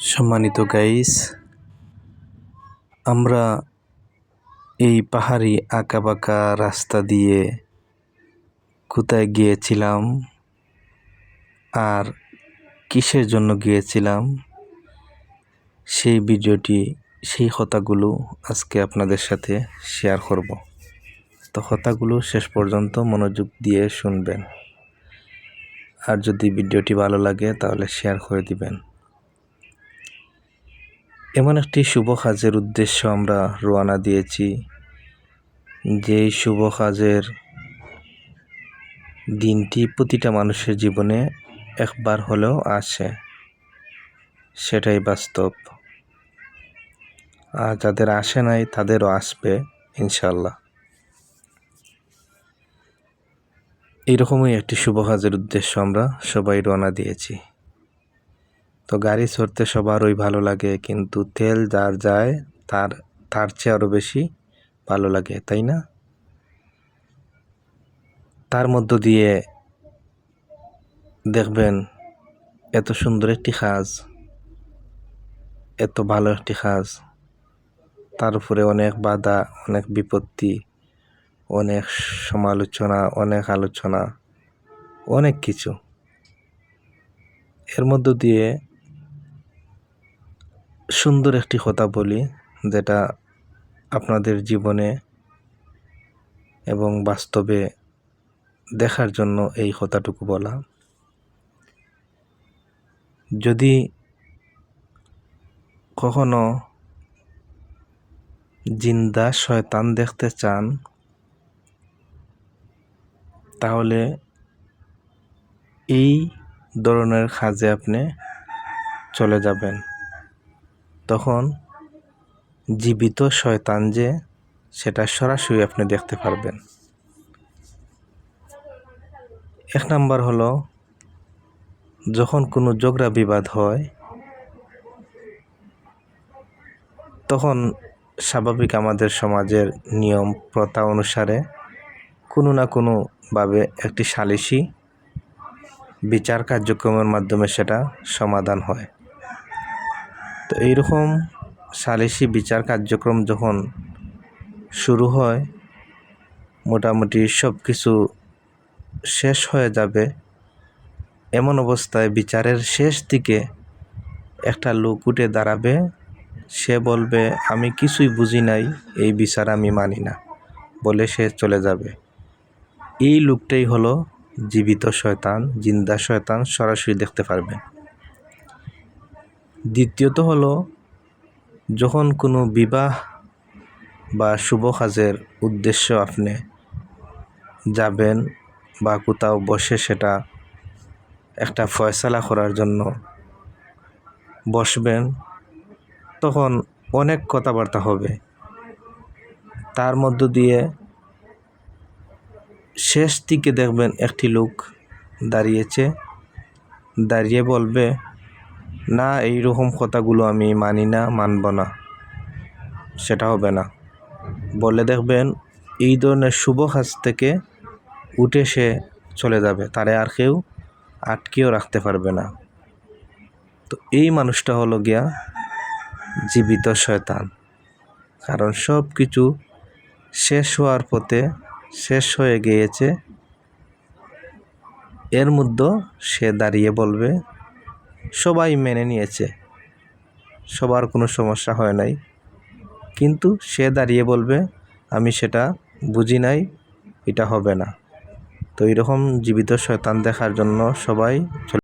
সম্মানিত গাইস আমরা এই পাহাড়ি আঁকাবাঁকা রাস্তা দিয়ে কোথায় গিয়েছিলাম আর কিসের জন্য গিয়েছিলাম, সেই ভিডিওটি, সেই কথাগুলো আজকে আপনাদের সাথে শেয়ার করব। তো কথাগুলো শেষ পর্যন্ত মনোযোগ দিয়ে শুনবেন। আর যদি ভিডিওটি ভালো লাগে তাহলে শেয়ার করে দিবেন। এমন একটি শুভ কাজের উদ্দেশ্য আমরা রোয়ানা দিয়েছি। যেই শুভ কাজের দিনটি প্রতিটা মানুষের জীবনে একবার হলেও আসে, সেটাই বাস্তব। আর যাদের আসে নাই, তাদেরও আসবে ইনশাল্লাহ এইরকমই একটি শুভ কাজের উদ্দেশ্য আমরা সবাই রওনা দিয়েছি। তো গাড়ি চড়তে সবারই ভালো লাগে, কিন্তু তেল যার যায়, তার তার চেয়ে আরও বেশি ভালো লাগে, তাই না? তার মধ্য দিয়ে দেখবেন এত সুন্দর একটি কাজ এত ভালো একটি কাজ তার উপরে অনেক বাধা, অনেক বিপত্তি, অনেক সমালোচনা, অনেক আলোচনা, অনেক কিছু। এর মধ্য দিয়ে সুন্দর একটি কথা বলি, যেটা আপনাদের জীবনে এবং বাস্তবে দেখার জন্য এই কথাটুকু বলা। যদি কখনো জিন্দা শয়তান দেখতে চান, তাহলে এই ধরনের কাজে আপনি চলে যাবেন। তখন জীবিত শয়তান যে, সেটা সরাসরি আপনি দেখতে পারবেন। এক নাম্বার হলো, যখন কোনো ঝগড়া বিবাদ হয়, তখন স্বাভাবিক আমাদের সমাজের নিয়ম প্রথা অনুসারে কোনো না কোনোভাবে একটি সালিশি বিচার কার্যক্রমের মাধ্যমে সেটা সমাধান হয়। তো এইরকম সালিশি বিচার কার্যক্রম যখন শুরু হয়, মোটামুটি সব কিছু শেষ হয়ে যাবে। এমন অবস্থায় বিচারের শেষ দিকে একটা লোক উঠে দাঁড়াবে। সে বলবে, আমি কিছুই বুঝি নাই, এই বিচার আমি মানি না। বলে সে চলে যাবে। এই লোকটাই হলো জীবিত শয়তান, জিন্দা শয়তান, সরাসরি দেখতে পারবে দ্বিতীয়ত হলো, যখন কোনো বিবাহ বা শুভ কাজের উদ্দেশ্য আপনি যাবেন বা কোথাও বসে সেটা একটা ফয়সালা করার জন্য বসবেন, তখন অনেক কথাবার্তা হবে। তার মধ্য দিয়ে শেষ দিকে দেখবেন একটি লোক দাঁড়িয়েছে, দাঁড়িয়ে বলবে না এই রকম কথাগুলো আমি মানি না, মানব না। সেটা হবে না। বলে দেখবেন এই ধরনের শুভ কাজ থেকে উঠে সে চলে যাবে। তারে আর কেউ আটকেও রাখতে পারবে না। তো এই মানুষটা হলো গিয়া জীবিত শয়তান। কারণ সব কিছু শেষ হওয়ার পথে শেষ হয়ে গিয়েছে। এর মধ্যে সে দাঁড়িয়ে বলবে সবাই মেনে নিয়েছে। সবার কোনো সমস্যা হয় নাই। কিন্তু সে দাঁড়িয়ে বলবে, আমি সেটা বুঝি নাই, এটা হবে না। তো এরকম জীবিত শয়তান দেখার জন্য সবাই